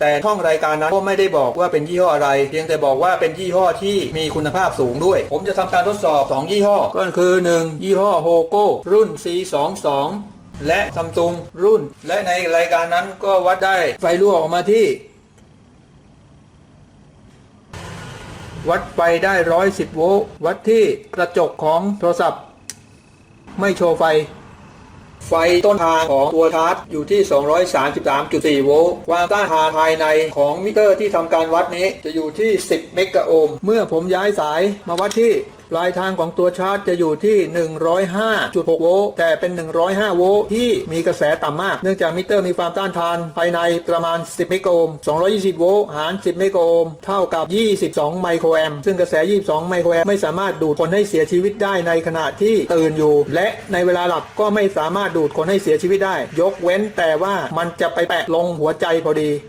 แต่ช่องรายการนั้นก็ไม่ได้บอกว่าเป็นยี่ห้ออะไร เพียงแต่บอกว่าเป็นยี่ห้อที่มีคุณภาพสูงด้วย ผมจะทำการทดสอบ 2 ยี่ห้อ ก็คือ 1 ยี่ห้อโฮโก้รุ่น C22 และซัมซุงรุ่น และในรายการนั้นก็วัดได้ไฟรั่วออกมาที่ วัดไฟได้ 110 โวลต์วัดที่กระจกของโทรศัพท์ ไม่โชว์ไฟ ไฟต้นทางของตัวชาร์จอยู่ที่ 233.4 โวลต์ ความต้านทานภายในของมิเตอร์ที่ทำการวัดนี้จะอยู่ที่ 10 เมกะโอห์ม เมื่อผมย้ายสายมาวัดที่ ปลายทางของตัวชาร์จจะอยู่ที่ 105.6 โวลต์แต่เป็น 105 โวลต์ที่มีกระแสต่ำมาก เนื่องจากมิเตอร์มีความต้านทานภายในประมาณ 10เมกะโอห์ม 220 โวลต์หาร 10เมกะโอห์ม เท่ากับ 22 ไมโครแอมป์ซึ่งกระแส 22 ไมโครแอมป์ไม่สามารถดูดคนให้เสียชีวิตได้ในขณะที่ตื่นอยู่ และในเวลาหลับก็ไม่สามารถดูดคนให้เสียชีวิตได้ ยกเว้นแต่ว่ามันจะไปแปะลงหัวใจพอดี